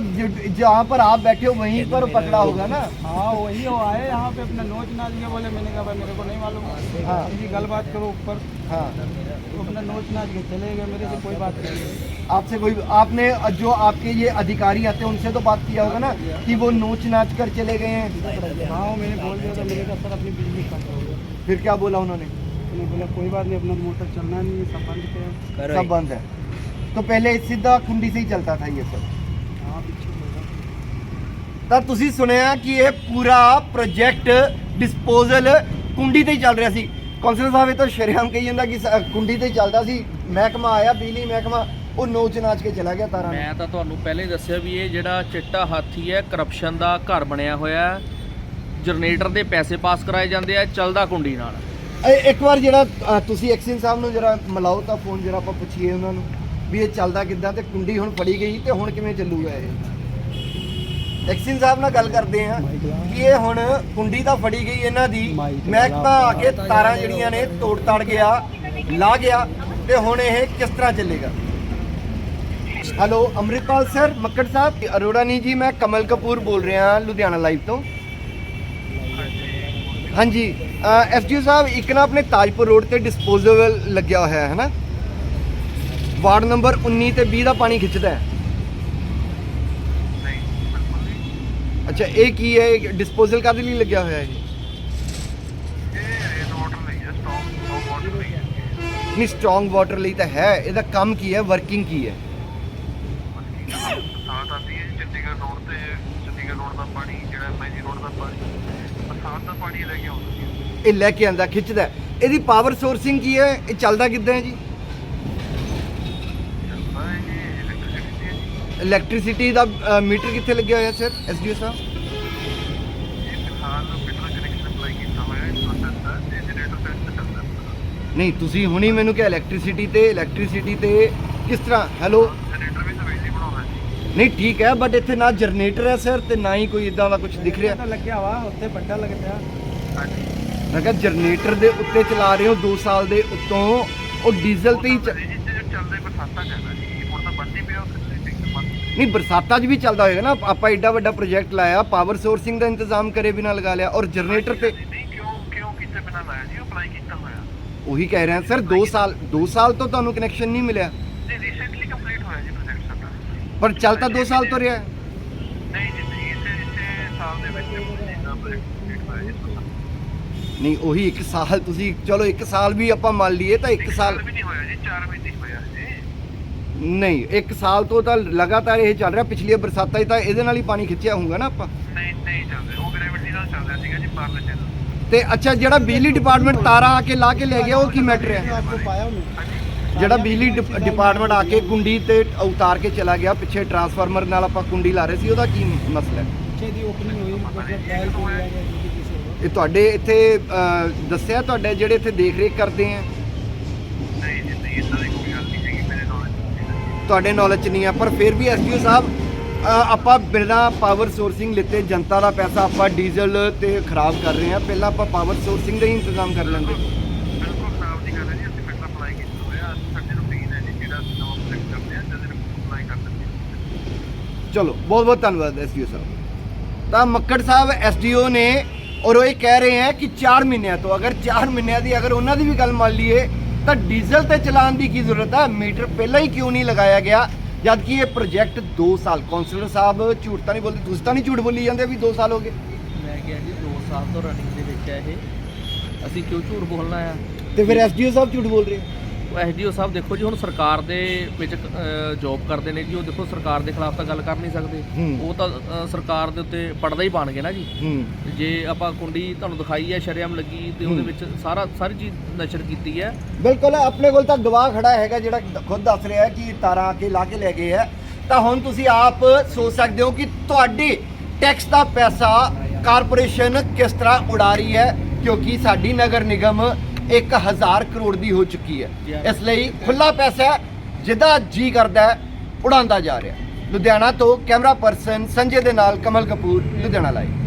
जहाँ पर आप बैठे हो वहीं पर पकड़ा होगा ना? हाँ वही वो आए यहाँ पे अपना नोच नाच के बोले मैंने कहा भाई मेरे को नहीं मालूम। हाँ। इनकी गलबात करो ऊपर। हाँ। तो अपना नोच नाच के चले गए मेरे से कोई बात नहीं आपसे कोई आपने जो आपके ये अधिकारी आते हैं उनसे तो बात किया होगा ना कि वो नोच नाच कर चले गए हैं? हाँ वो मैंने बोल दिया था मैंने कहा सर अपनी बिजली कट हो गई फिर क्या बोला उन्होंने? उन्होंने बोला कोई बात नहीं अपना मोटर चलना नहीं है सब बंद किया सब बंद है। तो पहले सीधा कुंडी से ही चलता था ये सब हाँ पीछे बोला ਤਾਂ ਤੁਸੀਂ ਸੁਣਿਆ ਕਿ ਇਹ ਪੂਰਾ ਪ੍ਰੋਜੈਕਟ ਡਿਸਪੋਜ਼ਲ ਕੁੰਡੀ ਤੇ ਹੀ ਚੱਲ ਰਿਹਾ ਸੀ ਕੌਂਸਲਰ ਸਾਹਿਬ ਇਹ ਤਾਂ ਸ਼ਰੇਆਮ ਕਹੀ ਜਾਂਦਾ ਕਿ ਸ- ਕੁੰਡੀ ਤੇ ਹੀ ਚੱਲਦਾ ਸੀ ਮਹਿਕਮਾ ਆਇਆ ਬਿਜਲੀ ਮਹਿਕਮਾ ਉਹ ਨੋਚ ਨਾਚ ਕੇ ਚਲਾ ਗਿਆ ਤਾਰਾਂ ਨੂੰ। ਮੈਂ ਤਾਂ ਤੁਹਾਨੂੰ ਪਹਿਲੇ ਹੀ ਦੱਸਿਆ ਵੀ ਇਹ ਜਿਹੜਾ ਚਿੱਟਾ ਹਾਥੀ ਹੈ ਕਰਪਸ਼ਨ ਦਾ ਘਰ ਬਣਿਆ ਹੋਇਆ ਹੈ ਜਨਰੇਟਰ ਦੇ ਪੈਸੇ ਪਾਸ ਕਰਾਏ ਜਾਂਦੇ ਆ ਚੱਲਦਾ ਕੁੰਡੀ ਨਾਲ ਇਹ ਇੱਕ ਵਾਰ ਜਿਹੜਾ ਅ, ਤੁਸੀਂ ਐਕਸਿਨ ਸਾਹਿਬ ਨੂੰ ਜਰਾ ਮਿਲਾਓ ਤਾਂ ਫੋਨ ਜਰਾ ਆਪਾਂ ਪੁੱਛੀਏ ਉਹਨਾਂ ਨੂੰ ਵੀ ਇਹ ਚੱਲਦਾ ਕਿੱਦਾਂ ਤੇ ਕੁੰਡੀ ਹੁਣ ਫੜੀ ਗਈ ਤੇ ਹੁਣ ਕਿਵੇਂ ਚੱਲੂਗਾ ਇਹ? ਐਕਸਿਨ ਸਾਹਿਬ ਨਾਲ ਗੱਲ ਕਰਦੇ ਆ ਕਿ ਇਹ ਹੁਣ ਕੁੰਡੀ ਤਾਂ ਫੜੀ ਗਈ ਇਹਨਾਂ ਦੀ। ਮਹਿਕਮਾ ਆ ਕੇ ਤਾਰਾਂ ਜਿਹੜੀਆਂ ਨੇ ਤੋੜ ਤੜ ਗਿਆ ਲਾ ਗਿਆ ਤੇ ਹੁਣ ਇਹ ਕਿਸ ਤਰ੍ਹਾਂ ਚੱਲੇਗਾ? ਹੈਲੋ, ਅੰਮ੍ਰਿਤਪਾਲ ਸਰ, ਮੱਕੜ ਸਾਹਿਬ ਅਰੋੜਾ ਨਹੀਂ ਜੀ, ਮੈਂ ਕਮਲ ਕਪੂਰ ਬੋਲ ਰਿਹਾ ਲੁਧਿਆਣਾ ਲਾਈਵ ਤੋਂ। ਹਾਂਜੀ ਐਸਡੀਓ ਸਾਹਿਬ, ਇੱਕ ਨਾ ਆਪਣੇ ਤਾਜਪੁਰ ਰੋਡ ਤੇ ਡਿਸਪੋਜ਼ੇਬਲ ਲੱਗਿਆ ਹੋਇਆ ਹੈ ਨਾ? ਵਾਰਡ ਨੰਬਰ 19 ਤੇ 20 ਦਾ ਪਾਣੀ ਖਿੱਚਦਾ ਹੈ। ਅੱਛਾ ਇਹ ਕੀ ਹੈ? ਡਿਸਪੋਜ਼ਲ ਕਾਦੇ ਲਈ ਲੱਗਿਆ ਹੋਇਆ ਹੈ ਇਹ ਨਹੀਂ ਸਟਰੋਂਗ ਵਾਟਰ ਲਈ ਤਾਂ ਹੈ। ਇਹਦਾ ਕੰਮ ਕੀ ਹੈ? ਵਰਕਿੰਗ ਕੀ ਹੈ? ਬਰਸਾਤ ਆਉਂਦੀ ਹੈ ਜੀ, ਚੰਡੀਗੜ੍ਹ ਰੋਡ ਤੇ ਚੰਡੀਗੜ੍ਹ ਰੋਡ ਦਾ ਪਾਣੀ ਜਿਹੜਾ ਐਮਆਈਜੀ ਰੋਡ ਦਾ ਪਾਣੀ ਬਰਸਾਤ ਦਾ ਪਾਣੀ ਲੈ ਕੇ ਆਉਂਦਾ ਜੀ ਇਹ ਲੈ ਕੇ ਆਂਦਾ ਖਿੱਚਦਾ। ਇਹਦੀ ਪਾਵਰ ਸੋਰਸਿੰਗ ਕੀ ਹੈ? ਇਹ ਚੱਲਦਾ ਕਿੱਦਾਂ ਹੈ ਜੀ ਚੱਲਦਾ ਹੈ ਜੀ ਇਲੈਕਟ੍ਰਿਸਿਟੀ ਹੈ ਜੀ ਇਲੈਕਟ੍ਰਿਸਿਟੀ ਦਾ ਅ, ਮੀਟਰ ਕਿੱਥੇ ਲੱਗਿਆ ਹੋਇਆ ਸਰ ਐਸਡੀਓ ਸਾਹਿਬ? ਇਹ ਫਿਲਹਾਲ ਮੀਟਰ ਕਨੈਕਸ਼ਨ ਅਪਲਾਈ ਕੀਤਾ ਹੋਇਆ ਹੈ ਪ੍ਰੋਸੈਸ ਦਾ ਤੇ ਜਨਰੇਟਰ ਸੈਟ ਤੇ ਚੱਲਦਾ ਨਹੀਂ ਤੁਸੀਂ ਹੁਣੀ ਮੈਨੂੰ ਕਿਹਾ ਇਲੈਕਟ੍ਰਿਸਿਟੀ ਤੇ ਇਲੈਕਟ੍ਰਿਸਿਟੀ ਤੇ ਕਿਸ ਤਰ੍ਹਾਂ? ਹੈਲੋ ਜਨਰੇਟਰ ਵੀ ਸਵੇਜੀ ਬਣਾਉਣਾ ਜੀ। ਨਹੀਂ ਠੀਕ ਹੈ ਬਟ ਇੱਥੇ ਨਾ ਜਨਰੇਟਰ ਹੈ ਸਰ ਤੇ ਨਾ ਹੀ ਕੋਈ ਇਦਾਂ ਦਾ ਕੁਝ ਦਿਖ ਰਿਹਾ। ਲੱਗਿਆ ਵਾ ਉੱਥੇ ਵੱਡਾ ਲੱਗ ਪਿਆ। ਹਾਂਜੀ। ਮੈਂ ਕਿਹਾ ਜਨਰੇਟਰ ਦੇ ਉੱਤੇ ਚਲਾ ਰਹੇ ਹੋ 2 ਸਾਲ ਦੇ ਉੱਤੋਂ ਉਹ ਡੀਜ਼ਲ ਤੇ ਹੀ ਚ- ਜੀ ਜੇ ਚੱਲਦਾ ਬਰਸਾਤਾਂ ਚੱਲਦਾ ਜੀ ਹੁਣ ਤਾਂ ਬੰਦ ਹੀ ਪਿਆ ਉੱਥੇ ਤੁਸੀਂ ਦੇਖ ਬੰਦ ਨਹੀਂ ਬਰਸਾਤਾਂ 'ਚ ਵੀ ਚੱਲਦਾ ਹੋਏਗਾ ਨਾ। ਆਪਾਂ ਐਡਾ ਵੱਡਾ ਪ੍ਰੋਜੈਕਟ ਲਾਇਆ ਪਾਵਰ ਸੋਰਸਿੰਗ ਦਾ ਇੰਤਜ਼ਾਮ ਕਰੇ ਬਿਨਾ ਲਗਾ ਲਿਆ ਔਰ ਜਨਰੇਟਰ ਤੇ ਨਹੀਂ ਕਿਉਂ ਕਿਉਂ ਕੀਤੇ ਬਿਨਾ ਲਾਇਆ ਜੀ? ਅਪਲਾਈ ਕੀਤਾ ਹੋਇਆ। ਉਹੀ ਕਹਿ ਰਿਹਾ ਸਰ 2 ਸਾਲ 2 ਸਾਲ ਤੋਂ ਤੁਹਾਨੂੰ ਕਨੈਕਸ਼ਨ ਨਹੀਂ ਮਿਲਿਆ। ਜੀ ਰੀਸੈਂਟਲੀ ਕੰਪਲੀਟ ਹੋਇਆ ਜੀ ਪ੍ਰੋਜੈਕਟ ਸਾਡਾ। ਪਰ ਚੱਲ ਤਾਂ 2 ਸਾਲ ਤੋਂ ਰਿਹਾ। ਹੈ। ਨਹੀਂ ਜੀ ਨਹੀਂ ਇਸੇ ਇਸੇ ਸਾਲ ਦੇ ਵਿੱਚ ਇਹਦਾ ਪ੍ਰੋਜੈਕਟ ਕੰਪਲੀਟ ਹੋਇਆ ਜੀ। ਦੋ ਸਾਲ ਨਹੀਂ ਉਹੀ 1 ਸਾਲ ਤੁਸੀਂ ਚਲੋ 1 ਸਾਲ ਵੀ ਆਪਾਂ ਮੰਨ ਲਈਏ ਤਾਂ 1 ਸਾਲ ਵੀ ਨਹੀਂ ਹੋਇਆ ਜੀ 4 ਮਹੀਨੇ ਹੀ ਨਹੀਂ ਇੱਕ ਸਾਲ ਤੋਂ ਤਾਂ ਲਗਾਤਾਰ ਇਹ ਚੱਲ ਰਿਹਾ ਪਿਛਲੀਆਂ ਬਰਸਾਤਾਂ 'ਚ ਤਾਂ ਇਹਦੇ ਨਾਲ ਹੀ ਪਾਣੀ ਖਿੱਚਿਆ ਹੋਊਗਾ ਨਾ ਆਪਾਂ। ਤੇ ਅੱਛਾ ਜਿਹੜਾ ਬਿਜਲੀ ਡਿਪਾਰਟਮੈਂਟ ਤਾਰਾ ਆ ਕੇ ਲਾ ਕੇ ਲੈ ਗਿਆ ਉਹ ਕੀ ਮੈਟਰ ਹੈ? ਜਿਹੜਾ ਬਿਜਲੀ ਡਿਪਾਰਟਮੈਂਟ ਆ ਕੇ ਕੁੰਡੀ ਤੇ ਉਤਾਰ ਕੇ ਚਲਾ ਗਿਆ ਪਿੱਛੇ ਟਰਾਂਸਫਾਰਮਰ ਨਾਲ ਆਪਾਂ ਕੁੰਡੀ ਲਾ ਰਹੇ ਸੀ ਉਹਦਾ ਕੀ ਮਸਲਾ ਹੈ? ਇਹ ਤੁਹਾਡੇ ਇੱਥੇ ਦੱਸਿਆ ਤੁਹਾਡੇ ਜਿਹੜੇ ਇੱਥੇ ਦੇਖ ਰੇਖ ਕਰਦੇ ਆ? ਤੁਹਾਡੇ ਨੌਲੇਜ 'ਚ ਨਹੀਂ ਆ ਪਰ ਫਿਰ ਵੀ ਐਸਡੀਓ ਸਾਹਿਬ ਆਪਾਂ ਬਿਨਾਂ ਪਾਵਰ ਸੋਰਸਿੰਗ ਲਿੱਤੇ ਜਨਤਾ ਦਾ ਪੈਸਾ ਆਪਾਂ ਡੀਜ਼ਲ ਤੇ ਖਰਾਬ ਕਰ ਰਹੇ ਆ ਪਹਿਲਾਂ ਆਪਾਂ ਪਾਵਰ ਸੋਰਸਿੰਗ ਦਾ ਹੀ ਇੰਤਜ਼ਾਮ ਕਰ ਲੈਂਦੇ। ਬਿਲਕੁਲ ਖਰਾਬ ਦੀ ਗੱਲ ਹੈ ਜੀ ਅਸੀਂ ਪਹਿਲਾਂ ਅਪਲਾਈ ਕੀਤਾ ਹੋਇਆ ਸਾਡੇ ਰੂਟੀਨ ਹੈ ਜੀ ਜਿਹੜਾ ਅਸੀਂ ਨਵਾਂ ਪ੍ਰੋਜੈਕਟ ਕਰਦੇ ਹਾਂ ਜਦ ਅਪਲਾਈ ਕਰ ਦਿੰਦੇ ਚਲੋ ਬਹੁਤ ਬਹੁਤ ਧੰਨਵਾਦ ਐਸਡੀਓ ਸਾਹਿਬ। ਤਾਂ ਮੱਕੜ ਸਾਹਿਬ ਐਸਡੀਓ ਨੇ ਔਰ ਉਹ ਇਹ ਕਹਿ ਰਹੇ ਹੈ ਕਿ 4 ਮਹੀਨਿਆਂ ਤੋਂ ਅਗਰ 4 ਮਹੀਨਿਆਂ ਦੀ ਅਗਰ ਉਹਨਾਂ ਦੀ ਵੀ ਗੱਲ ਮੰਨ ਲਈਏ ਤਾਂ ਡੀਜ਼ਲ ਤੇ ਚਲਾਉਣ ਦੀ ਕੀ ਜ਼ਰੂਰਤ ਹੈ ਮੀਟਰ ਪਹਿਲਾਂ ਹੀ ਕਿਉਂ ਨਹੀਂ ਲਗਾਇਆ ਗਿਆ? ਜਦ ਕਿ ਇਹ ਪ੍ਰੋਜੈਕਟ 2 ਸਾਲ ਕਾਉਂਸਲਰ ਸਾਹਿਬ ਝੂਠ ਤਾਂ ਨਹੀਂ ਬੋਲਦੇ ਤੁਸੀਂ ਤਾਂ ਨਹੀਂ ਝੂਠ ਬੋਲੀ ਜਾਂਦੇ ਵੀ 2 ਸਾਲ ਹੋ ਗਏ? ਮੈਂ ਕਿਹਾ ਜੀ 2 ਸਾਲ ਤੋਂ ਰਨਿੰਗ ਦੇ ਵਿੱਚ ਹੈ ਇਹ। ਅਸੀਂ ਕਿਉਂ ਝੂਠ ਬੋਲਣਾ ਆ? ਤੇ ਫਿਰ ਐਸਡੀਓ ਸਾਹਿਬ ਝੂਠ ਬੋਲ ਰਹੇ ਐਸਡੀਓ ਸਾਹਿਬ ਦੇਖੋ ਜੀ ਹੁਣ ਸਰਕਾਰ ਦੇ ਵਿੱਚ ਜੌਬ ਕਰਦੇ ਨੇ ਜੀ ਉਹ ਦੇਖੋ ਸਰਕਾਰ ਦੇ ਖਿਲਾਫ ਤਾਂ ਗੱਲ ਕਰ ਨਹੀਂ ਸਕਦੇ। ਉਹ ਤਾਂ ਸਰਕਾਰ ਦੇ ਉੱਤੇ ਪੜਦਾ ਹੀ ਪਾਣਗੇ ਨਾ ਜੀ। ਜੇ ਆਪਾਂ ਕੁੰਡੀ ਤੁਹਾਨੂੰ ਦਿਖਾਈ ਹੈ ਸ਼ਰੇਆਮ ਲੱਗੀ ਤੇ ਉਹਦੇ। ਵਿੱਚ ਸਾਰਾ ਸਾਰੀ ਚੀਜ਼ ਨਸ਼ਰ ਕੀਤੀ ਹੈ। ਬਿਲਕੁਲ ਆਪਣੇ ਕੋਲ ਤਾਂ ਗਵਾਹ ਖੜਾ ਹੈਗਾ ਜਿਹੜਾ ਖੁਦ ਦੱਸ ਰਿਹਾ ਕਿ ਤਾਰਾਂ ਆ ਕੇ ਲਾ ਕੇ ਲੈ ਗਏ ਹੈ। ਤਾਂ ਹੁਣ ਤੁਸੀਂ ਆਪ ਸੋਚ ਸਕਦੇ ਹੋ ਕਿ ਤੁਹਾਡੀ ਟੈਕਸ ਦਾ ਪੈਸਾ ਕਾਰਪੋਰੇਸ਼ਨ ਕਿਸ ਤਰ੍ਹਾਂ ਉਡਾ ਰਹੀ ਹੈ ਕਿਉਂਕਿ ਸਾਡੀ ਨਗਰ ਨਿਗਮ 1000 ਕਰੋੜ ਦੀ ਹੋ ਚੁੱਕੀ ਹੈ। ਇਸ ਲਈ ਖੁੱਲਾ ਪੈਸਾ ਜਿੱਦਾਂ ਜੀ ਕਰਦਾ ਉਡਾਉਂਦਾ ਜਾ ਰਿਹਾ। ਲੁਧਿਆਣਾ ਤੋਂ ਕੈਮਰਾ ਪਰਸਨ ਸੰਜੇ ਦੇ ਨਾਲ ਕਮਲ ਕਪੂਰ ਲੁਧਿਆਣਾ ਲਾਈਵ